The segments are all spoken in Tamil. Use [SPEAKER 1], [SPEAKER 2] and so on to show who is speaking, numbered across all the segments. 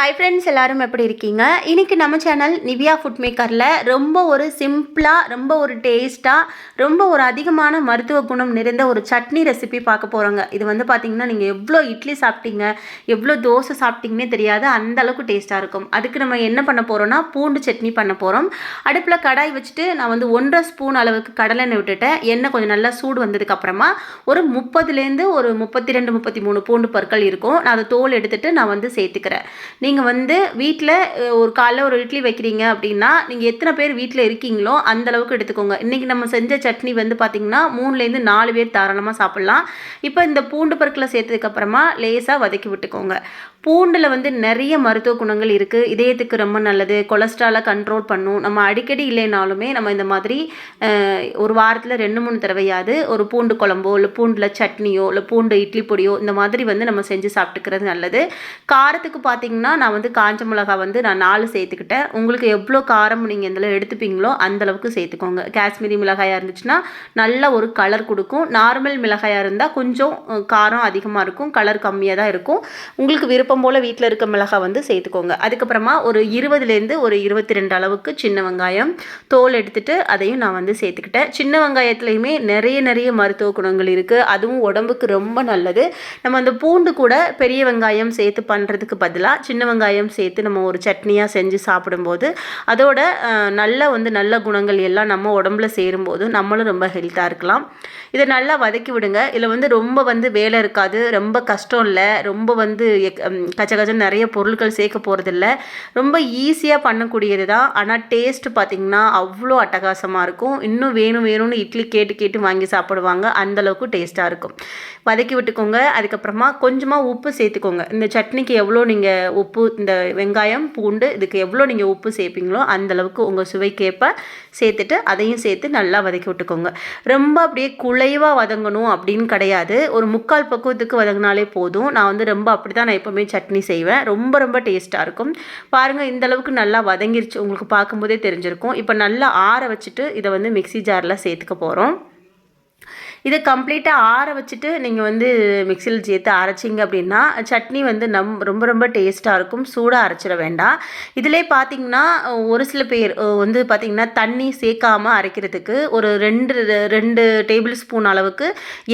[SPEAKER 1] ஹாய் ஃப்ரெண்ட்ஸ் எல்லாரும் எப்படி இருக்கீங்க? இன்றைக்கி நம்ம சேனல் நிவியா ஃபுட் மேக்கரில் ரொம்ப ஒரு சிம்பிளாக ரொம்ப ஒரு டேஸ்ட்டாக ரொம்ப ஒரு அதிகமான மருத்துவ குணம் நிறைந்த ஒரு சட்னி ரெசிபி பார்க்க போகிறோங்க இது வந்து பார்த்திங்கன்னா நீங்கள் எவ்வளோ இட்லி சாப்பிட்டீங்க எவ்வளோ தோசை சாப்பிட்டீங்கன்னே தெரியாது அந்த அளவுக்கு டேஸ்ட்டாக இருக்கும். அதுக்கு நம்ம என்ன பண்ண போகிறோம்னா பூண்டு சட்னி பண்ண போகிறோம் அடுப்பில் கடாய் வச்சுட்டு நான் வந்து ஒன்றரை ஸ்பூன் அளவுக்கு கடலெண்ணெய் விட்டுட்டேன். எண்ணெய் கொஞ்சம் நல்லா சூடு வந்ததுக்கப்புறமா ஒரு முப்பதுலேருந்து ஒரு முப்பத்தி ரெண்டு முப்பத்தி மூணு பூண்டு பற்கள் இருக்கும். நான் அதை தோல் எடுத்துகிட்டு நான் வந்து சேர்த்துக்கிறேன். நீங்கள் வந்து வீட்டில் ஒரு காலைல ஒரு இட்லி வைக்கிறீங்க அப்படின்னா நீங்கள் எத்தனை பேர் வீட்டில் இருக்கீங்களோ அந்த அளவுக்கு எடுத்துக்கோங்க. இன்றைக்கி நம்ம செஞ்ச சட்னி வந்து பார்த்திங்கன்னா மூணுலேருந்து நாலு பேர் தாராளமாக சாப்பிட்லாம். இப்போ இந்த பூண்டு பருக்கில் சேர்த்ததுக்கப்புறமா லேசாக வதக்கி விட்டுக்கோங்க. பூண்டில் வந்து நிறைய மருத்துவ குணங்கள் இருக்குது இதயத்துக்கு ரொம்ப நல்லது கொலஸ்ட்ராலை கண்ட்ரோல் பண்ணும். நம்ம அடிக்கடி இல்லைனாலுமே நம்ம இந்த மாதிரி ஒரு வாரத்தில் ரெண்டு மூணு தடவையாவது ஒரு பூண்டு குழம்போ இல்லை பூண்டில் சட்னியோ இல்லை பூண்டு இட்லி பொடியோ இந்த மாதிரி வந்து நம்ம செஞ்சு சாப்பிட்டுக்கிறது நல்லது. காரத்துக்கு பார்த்தீங்கன்னா நான் வந்து காஞ்ச மிளகா வந்து நான் நாலு சேர்த்துக்கிட்டேன். உங்களுக்கு எவ்வளோ காரம் நீங்கள் இதில் எடுத்துப்பீங்களோ அந்தளவுக்கு சேர்த்துக்கோங்க. காஷ்மீரி மிளகாயாக இருந்துச்சுன்னா நல்ல ஒரு கலர் கொடுக்கும். நார்மல் மிளகாயாக இருந்தால் கொஞ்சம் காரம் அதிகமாக இருக்கும். கலர் கம்மியாக தான் இருக்கும். உங்களுக்கு விருப்பம் போல் வீட்டில் இருக்க மிளகாய் வந்து சேர்த்துக்கோங்க. அதுக்கப்புறமா ஒரு இருபதுலேருந்து ஒரு இருபத்தி ரெண்டு அளவுக்கு சின்ன வெங்காயம். தோல் எடுத்துகிட்டு அதையும் நான் வந்து சேர்த்துக்கிட்டேன். சின்ன வெங்காயத்துலேயுமே நிறைய நிறைய மருத்துவ குணங்கள் இருக்குது அதுவும் உடம்புக்கு ரொம்ப நல்லது. நம்ம அந்த பூண்டு கூட பெரிய வெங்காயம் சேர்த்து பண்ணுறதுக்கு பதிலாக சின்ன வெங்காயம் சேர்த்து நம்ம ஒரு சட்னியாக செஞ்சு சாப்பிடும்போது அதோட நல்ல வந்து நல்ல குணங்கள் எல்லாம் நம்ம உடம்புல சேரும்போது நம்மளும் ரொம்ப ஹெல்த்தாக இருக்கலாம். இதை நல்லா வதக்கி விடுங்க. இதில் வந்து ரொம்ப வந்து வேலை இருக்காது. ரொம்ப கஷ்டம் இல்லை. ரொம்ப வந்து எக்- கச்ச கச்சன்னு நிறைய பொருட்கள் சேர்க்க போகிறதில்ல ரொம்ப ஈஸியாக பண்ணக்கூடியது தான் ஆனால் டேஸ்ட் பார்த்திங்கன்னா அவ்வளோ அட்டகாசமாக இருக்கும். இன்னும் வேணும் வேணும்னு இட்லி கேட்டு கேட்டு வாங்கி சாப்பிடுவாங்க. அந்தளவுக்கு டேஸ்ட்டாக இருக்கும். வதக்கி விட்டுக்கோங்க. அதுக்கப்புறமா கொஞ்சமாக உப்பு சேர்த்துக்கோங்க. இந்த சட்னிக்கு எவ்வளோ நீங்கள் உப்பு இந்த வெங்காயம் பூண்டு இதுக்கு எவ்வளோ நீங்கள் உப்பு சேர்ப்பீங்களோ அந்த அளவுக்கு உங்கள் சுவைக்கேற்ப சேர்த்துட்டு அதையும் சேர்த்து நல்லா வதக்கி விட்டுக்கோங்க. ரொம்ப அப்படியே குலைவாக வதங்கணும் அப்படின்னு கிடையாது. ஒரு முக்கால் பக்குவத்துக்கு வதங்கினாலே போதும். நான் வந்து ரொம்ப அப்படி தான் நான் எப்போவுமே சட்னி செய்வேன். ரொம்ப ரொம்ப டேஸ்ட்டாக இருக்கும். பாருங்கள் இந்த அளவுக்கு நல்லா வதங்கிருச்சு. உங்களுக்கு பார்க்கும்போதே தெரிஞ்சிருக்கும். இப்போ நல்லா ஆற வச்சுட்டு இதை வந்து மிக்ஸி ஜாரில் சேர்த்துக்க போகிறோம் இதை கம்ப்ளீட்டாக ஆற வச்சுட்டு நீங்கள் வந்து மிக்சியில் சேர்த்து அரைச்சிங்க அப்படின்னா சட்னி வந்து நம் ரொம்ப ரொம்ப டேஸ்ட்டாக இருக்கும். சூடாக அரைச்சிட வேண்டாம். இதிலே பார்த்தீங்கன்னா ஒரு சில பேர் வந்து பார்த்திங்கன்னா தண்ணி சேர்க்காம அரைக்கிறதுக்கு ஒரு ரெண்டு ரெண்டு டேபிள் ஸ்பூன் அளவுக்கு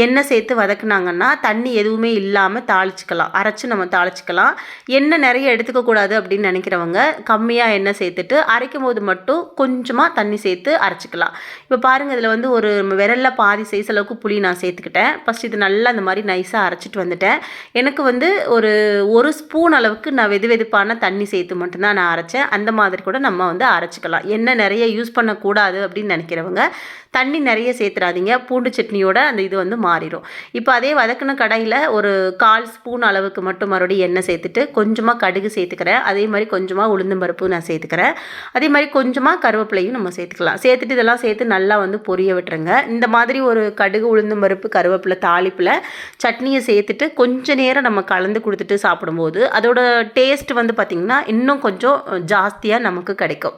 [SPEAKER 1] எண்ணெய் சேர்த்து வதக்குனாங்கன்னா தண்ணி எதுவுமே இல்லாமல் தாளிச்சிக்கலாம். அரைச்சி நம்ம தாளிச்சிக்கலாம். எண்ணெய் நிறைய எடுத்துக்கக்கூடாது அப்படின்னு நினைக்கிறவங்க கம்மியாக எண்ணெய் சேர்த்துட்டு அரைக்கும் போது மட்டும் கொஞ்சமாக தண்ணி சேர்த்து அரைச்சிக்கலாம். இப்போ பாருங்கள் இதில் வந்து ஒரு விரலில் பாதி சைஸ் அளவுக்கு புளி நான் சேர்த்துக்கிட்டேன். ஃபஸ்ட் இது நல்லா அந்த மாதிரி நைஸாக அரைச்சிட்டு வந்துட்டேன். எனக்கு வந்து ஒரு ஒரு ஸ்பூன் அளவுக்கு நான் வெது வெதுப்பான தண்ணி சேர்த்து மட்டும்தான் நான் அரைச்சேன். அந்த மாதிரி கூட நம்ம வந்து அரைச்சிக்கலாம். எண்ணெய் நிறைய யூஸ் பண்ணக்கூடாது அப்படின்னு நினைக்கிறவங்க தண்ணி நிறைய சேர்த்துறாதீங்க. பூண்டு சட்னியோட அந்த இது வந்து மாறிடும் இப்போ அதே வதக்கின கடாயில் ஒரு கால் ஸ்பூன் அளவுக்கு மட்டும் மறுபடியும் எண்ணெய் சேர்த்துட்டு கொஞ்சமாக கடுகு சேர்த்துக்கிறேன். அதே மாதிரி கொஞ்சமாக உளுந்தம்பருப்பு நான் சேர்த்துக்கிறேன். அதே மாதிரி கொஞ்சமாக கருவேப்பிலையும் நம்ம சேர்த்துக்கலாம். சேர்த்துட்டு இதெல்லாம் சேர்த்து நல்லா வந்து பொரிய விட்டுருங்க. இந்த மாதிரி ஒரு கடுகு உளுந்தம்பருப்பு கருவேப்பிலை தாளிப்பில் சட்னியை சேர்த்துட்டு கொஞ்சம் நேரம் நம்ம கலந்து கொடுத்துட்டு சாப்பிடும்போது அதோட டேஸ்ட் வந்து பார்த்திங்கன்னா இன்னும் கொஞ்சம் ஜாஸ்தியாக நமக்கு கிடைக்கும்.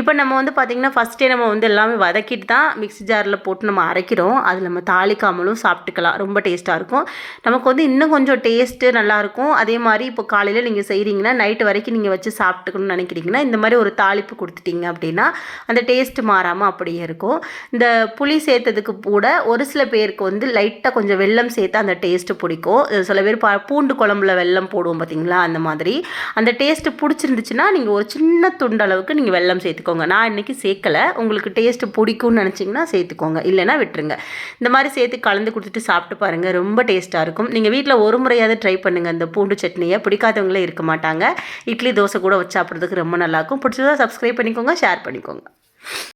[SPEAKER 1] இப்போ நம்ம வந்து பார்த்திங்கன்னா ஃபஸ்ட்டே நம்ம வந்து எல்லாமே வதக்கிட்டு தான் மிக்ஸ் ஜாரில் போட்டு நம்ம அரைக்கிறோம். அது நம்ம தாளிக்காமலும் சாப்பிட்டுக்கலாம். ரொம்ப டேஸ்ட்டாக இருக்கும். நமக்கு வந்து இன்னும் கொஞ்சம் டேஸ்ட்டு நல்லாயிருக்கும் அதே மாதிரி இப்போ காலையில் நீங்கள் செய்கிறீங்கன்னா நைட்டு வரைக்கும் நீங்கள் வச்சு சாப்பிட்டுக்கணும்னு நினைக்கிறீங்கன்னா இந்த மாதிரி ஒரு தாளிப்பு கொடுத்துட்டீங்க அப்படின்னா அந்த டேஸ்ட் மாறாமல் அப்படியே இருக்கும். இந்த புளி சேர்த்ததுக்கு கூட ஒரு சில பேருக்கு வந்து லைட்டாக கொஞ்சம் வெல்லம் சேர்த்து அந்த டேஸ்ட்டு பிடிக்கும். சில பேர் பா பூண்டு குழம்புல வெல்லம் போடுவோம் பார்த்தீங்களா? அந்த மாதிரி. அந்த டேஸ்ட்டு பிடிச்சிருந்துச்சுன்னா நீங்கள் ஒரு சின்ன துண்டு அளவுக்கு நீங்கள் வெல்லம் சேர்த்துக்கோங்க. நான் இன்றைக்கி சேர்க்கலை. உங்களுக்கு டேஸ்ட்டு பிடிக்கும்னு நினச்சிங்கன்னா சேர்த்துக்கோங்க. இல்லைன்னா விட்டுருங்க. இந்த மாதிரி சேர்த்து கலந்து கொடுத்துட்டு சாப்பிட்டு பாருங்கள் ரொம்ப டேஸ்ட்டாக இருக்கும். நீங்கள் வீட்டில் ஒரு முறையாவது ட்ரை பண்ணுங்கள் இந்த பூண்டு சட்னியை பிடிக்காதவங்களே இருக்க மாட்டாங்க. இட்லி தோசை கூட வச்சு சாப்பிட்றதுக்கு ரொம்ப நல்லாயிருக்கும் பிடிச்சதா சப்ஸ்கிரைப் பண்ணிக்கோங்க ஷேர் பண்ணிக்கோங்க.